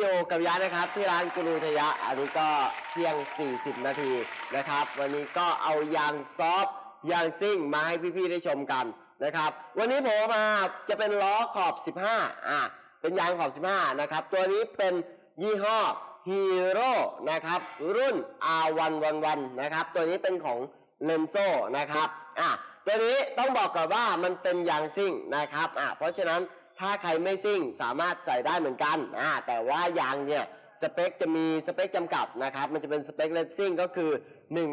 โยกับยะนะครับที่ร้านกรุลูทยะอันนี้ก็เที่ยง 40 นาทีนะครับ วันนี้ก็เอายางซอฟต์ยางซิ่งมาให้พี่ๆได้ชมกันนะครับ วันนี้ผมมาจะเป็นล้อขอบ 15 อะเป็นยางขอบ 15 นะครับ ตัวนี้เป็นยี่ห้อฮีโร่นะครับ รุ่น R111 นะครับ ตัวนี้เป็นของเลนโซนะครับ อะ ตัวนี้ต้องบอกก่อนว่ามันเป็นยางซิ่งนะครับอะเพราะฉะนั้นถ้าใครไม่ซิ่งสามารถใส่ได้เหมือนกันอ่าแต่ว่ายางเนี่ยสเปคจะมีสเปคจำกัดนะครับมันจะเป็นสเปคเลสซิ่งก็คือ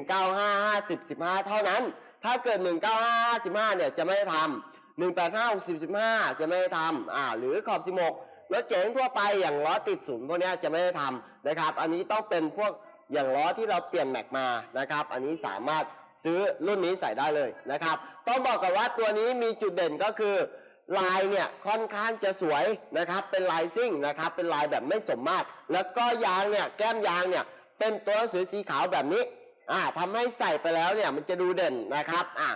195 50 15 เท่านั้น ถ้าเกิด 195 15เนี่ยจะไม่ได้ทำ185 60 15 จะไม่ได้ทำอ่าหรือขอบ 16รถเก๋งทั่วไปอย่างล้อติดศูนย์พวกนี้จะไม่ได้ทำนะครับ อันนี้ต้องเป็นพวกอย่างล้อที่เราเปลี่ยนแม็กมานะครับ อันนี้สามารถ ซื้อรุ่นนี้ใส่ได้เลยนะครับ ต้องบอกกันว่าตัวนี้มีจุดเด่นก็คือลายเนี่ยค่อนข้างจะสวยนะครับ เป็นลายซิ่งนะครับ เป็นลายแบบไม่สมมาตร แล้วก็ยางเนี่ยแก้มยางเนี่ยเป็นตัวหนังสือสีขาวแบบนี้อ่าทำให้ใส่ไปแล้วเนี่ยมันจะดูเด่นนะครับอ่า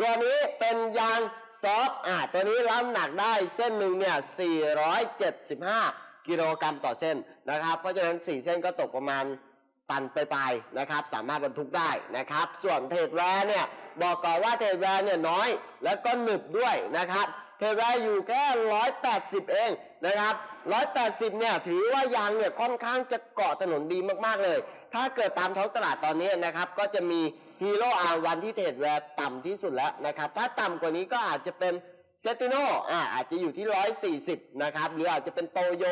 ตัวนี้เป็นยางซอฟอ่าตัวนี้รับหนักได้เส้นหนึ่งเนี่ย 475 กิโลกรัมต่อเส้นนะครับ เพราะฉะนั้น 4 เส้นก็ตกประมาณ ตันไปลายๆนะครับ สามารถบรรทุกได้นะครับ ส่วนเทรดแวร์เนี่ยบอกก่อนว่าเทรดแวร์เนี่ยน้อยแล้วก็หนึบด้วยนะครับเทรดแวร์อยู่แค่180เองนะครับ180เนี่ยถือว่ายางเนี่ยค่อนข้างจะเกาะถนนดีมากๆเลย ถ้าเกิดตามท้องตลาดตอนนี้นะครับก็จะมีฮีโร่อาวันที่เทรดแวร์ต่ำที่สุดแล้วนะครับ ถ้าต่ำกว่านี้ก็อาจจะเป็นเซติโนอ่าอาจจะอยู่ที่ 140 นะครับ หรืออาจจะเป็นโตโย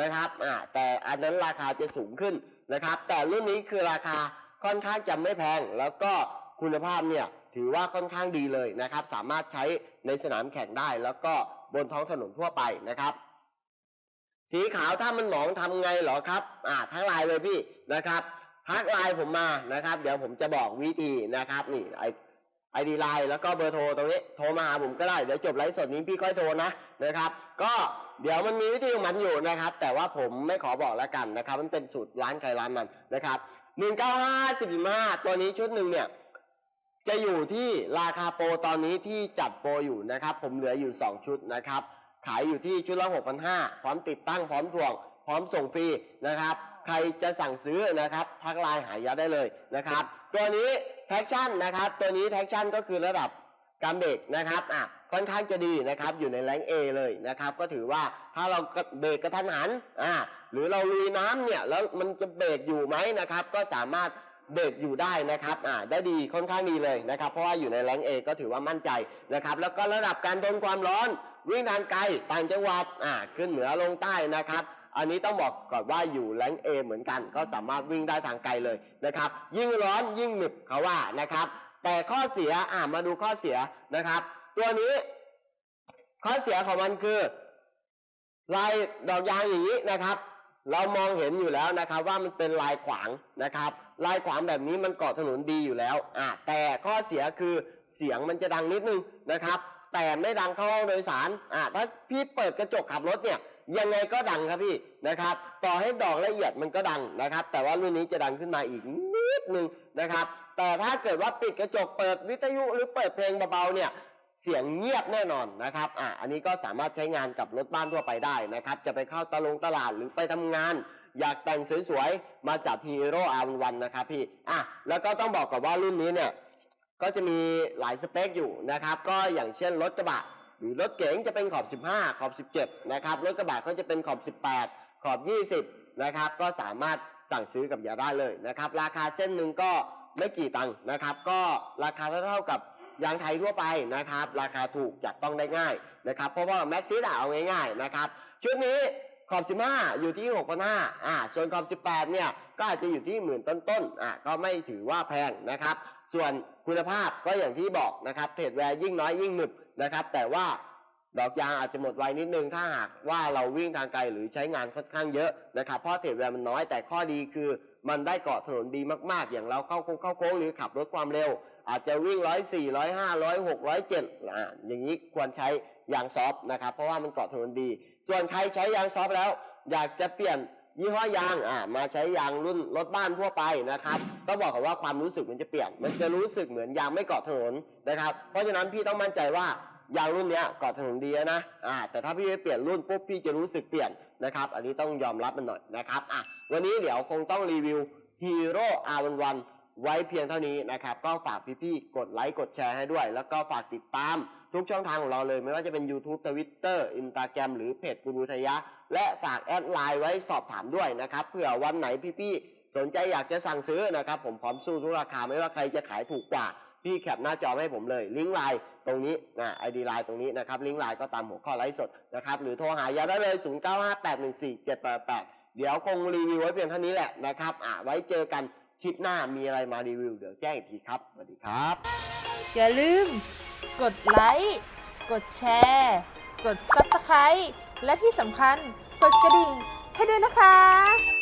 นะครับอ่าแต่อันนั้นราคาจะสูงขึ้น นะครับ แต่รุ่นนี้คือราคาค่อนข้างจะไม่แพง แล้วก็คุณภาพเนี่ยถือว่าค่อนข้างดีเลยนะครับ สามารถใช้ในสนามแข่งได้ แล้วก็บนท้องถนนทั่วไปนะครับ สีขาวถ้ามันหมองทำไงเหรอครับ อ่าทั้งลายเลยพี่นะครับทักไลน์ผมมานะครับ เดี๋ยวผมจะบอกวิธีนะครับนี่ไอ ไอดีไลน์แล้วก็เบอร์โทรตรงนี้โทรมาหาผมก็ได้ เดี๋ยวจบไลฟ์สดนี้พี่ค่อยโทรนะนะครับ ก็เดี๋ยวมันมีวิธีของมันอยู่นะครับ แต่ว่าผมไม่ขอบอกแล้วกันนะครับ มันเป็นสูตรร้านใครร้านมันนะครับหนึ่งเก้าห้าสิบห้าตัวนี้ชุดหนึ่งเนี่ยจะอยู่ที่ราคาโปรตอนนี้ที่จัดโปรอยู่นะครับ ผมเหลืออยู่ 2 ชุดนะครับ ขายอยู่ที่ชุดละ6,500 พร้อมติดตั้งพร้อมถ่วง พร้อมส่งฟรีนะครับ ใครจะสั่งซื้อนะครับ ทักไลน์หายาได้เลยนะครับ ตัวนี้ แท็กชั่นนะครับ ตัวนี้แท็กชั่นก็คือระดับการเบรกนะครับอะค่อนข้างจะดีนะครับอยู่ในแรงเอเลยนะครับ ก็ถือว่าถ้าเราเบรกกระทันหันอ่าหรือเราลุยน้ำเนี่ยแล้วมันจะเบรกอยู่ไหมนะครับ ก็สามารถเบรกอยู่ได้นะครับอ่าได้ดีค่อนข้างดีเลยนะครับ เพราะว่าอยู่ในแรงเอก็ถือว่ามั่นใจนะครับ แล้วก็ระดับการทนความร้อนวิ่งทางไกลต่างจังหวัดอ่าขึ้นเหนือลงใต้นะครับ อันนี้ต้องบอกก่อนว่าอยู่แรงเอเหมือนกัน ก็สามารถวิ่งได้ทางไกลเลยนะครับ ยิ่งร้อนยิ่งหนึบเขาว่านะครับ แต่ข้อเสียอ่ามาดูข้อเสียนะครับ ตัวนี้ ข้อเสียของมันคือ ลายดอกยางอย่างนี้นะครับ เรามองเห็นอยู่แล้วนะครับ ว่ามันเป็นลายขวางนะครับ ลายขวางแบบนี้มันเกาะถนนดีอยู่แล้วอะแต่ข้อเสียคือเสียงมันจะดังนิดนึงนะครับ แต่ไม่ดังเข้าห้องโดยสารอะถ้าพี่เปิดกระจกขับรถเนี่ย ยังไงก็ดังครับพี่นะครับต่อให้ดอกละเอียดมันก็ดังนะครับ แต่ว่ารุ่นนี้จะดังขึ้นมาอีกนิดนึงนะครับแต่ถ้าเกิดว่าปิดกระจกเปิดวิทยุหรือเปิดเพลงเบาๆเนี่ยเสียงเงียบแน่นอนนะครับ อะ อันนี้ก็สามารถใช้งานกับรถบ้านทั่วไปได้นะครับ จะไปเข้าตลงตลาดหรือไปทำงาน อยากแต่งสวยๆ มาจัดฮีโร่อาร์วันนะครับพี่ อะ แล้วก็ต้องบอกก่อนว่ารุ่นนี้เนี่ย ก็จะมีหลายสเปคอยู่นะครับ ก็อย่างเช่นรถกระบะ รือรถเก๋งจะเป็นขอบ 15 ขอบ 17 นะครับรถกระบะก็จะเป็นขอบ 18 ขอบ 20 นะครับ ก็สามารถสั่งซื้อกับยาได้เลยนะครับ ราคาเส้นหนึ่งก็ไม่กี่ตังค์นะครับ ก็ราคาเท่าๆกับยางไทยทั่วไปนะครับ ราคาถูกจับต้องได้ง่ายนะครับ เพราะว่าแม็กซิสเอาง่ายๆนะครับ ชุดนี้ขอบ 15 อยู่ที่ 6,500อ่า ส่วนขอบ 18 เนี่ย ก็อาจจะอยู่ที่หมื่นต้นๆ อ่าก็ไม่ถือว่าแพงนะครับ ส่วนคุณภาพก็อย่างที่บอกนะครับเทรดแวร์ยิ่งน้อยยิ่งหนึบนะครับ แต่ว่าดอกยางอาจจะหมดไวนิดนึงถ้าหากว่าเราวิ่งทางไกลหรือใช้งานค่อนข้างเยอะนะครับเพราะเทรดแวร์มันน้อยแต่ข้อดีคือ มันได้เกาะถนนดีมากๆ อย่างเราเข้าโค้งเข้าโค้งหรือขับรถความเร็ว อาจจะวิ่งร้อยสี่ร้อยห้าร้อยหกร้อยเจ็ดอ่าอย่างนี้ควรใช้ยางซอฟต์นะครับเพราะว่ามันเกาะถนนดี ส่วนใครใช้ยางซอฟต์แล้ว อยากจะเปลี่ยน ยี่ห้อยางอ่ามาใช้ยางรุ่นรถบ้านทั่วไปนะครับต้องบอกก่อว่าความรู้สึกมันจะเปลี่ยน มันจะรู้สึกเหมือนยางไม่เกาะถนนนะครับ เพราะฉะนั้นพี่ต้องมั่นใจว่ายางรุ่นเนี้ยเกาะถนนดีนะอ่าแต่ถ้าพี่ไปเปลี่ยนรุ่นปุ๊บพี่จะรู้สึกเปลี่ยนนะครับ อันนี้ต้องยอมรับมันหน่อยนะครับอะวันนี้เดี๋ยวคงต้องรีวิวฮีโร่อาวันวัน ไว้เพียงเท่านี้นะครับ ก็ฝากพี่ๆ กดไลค์ กดแชร์ให้ด้วย แล้วก็ฝากติดตามทุกช่องทางของเราเลย ไม่ว่าจะเป็น YouTube Twitter Instagram หรือเพจกูรูทยะ และฝากแอดไลน์ไว้สอบถามด้วยนะครับเผื่อวันไหนพี่ๆ สนใจอยากจะสั่งซื้อนะครับ ผมพร้อมสู้ทุกราคาไม่ว่าใครจะขายถูกกว่าพี่แคปหน้าจอให้ผมเลย ลิงก์ไลน์ตรงนี้นะไอดีไลน์ตรงนี้นะครับ ลิงก์ไลน์ก็ตามหัวข้อไลฟ์สดนะครับ หรือโทรหายาได้เลย 0958147888 เดี๋ยวคงรีวิวไว้เพียงเท่านี้แหละนะครับอะไว้เจอกัน คลิปหน้ามีอะไรมารีวิว เดี๋ยวแจ้งอีกทีครับ สวัสดีครับ อย่าลืม กดไลค์ กดแชร์ กด Subscribe และที่สำคัญ กดกระดิ่งให้ด้วยนะคะ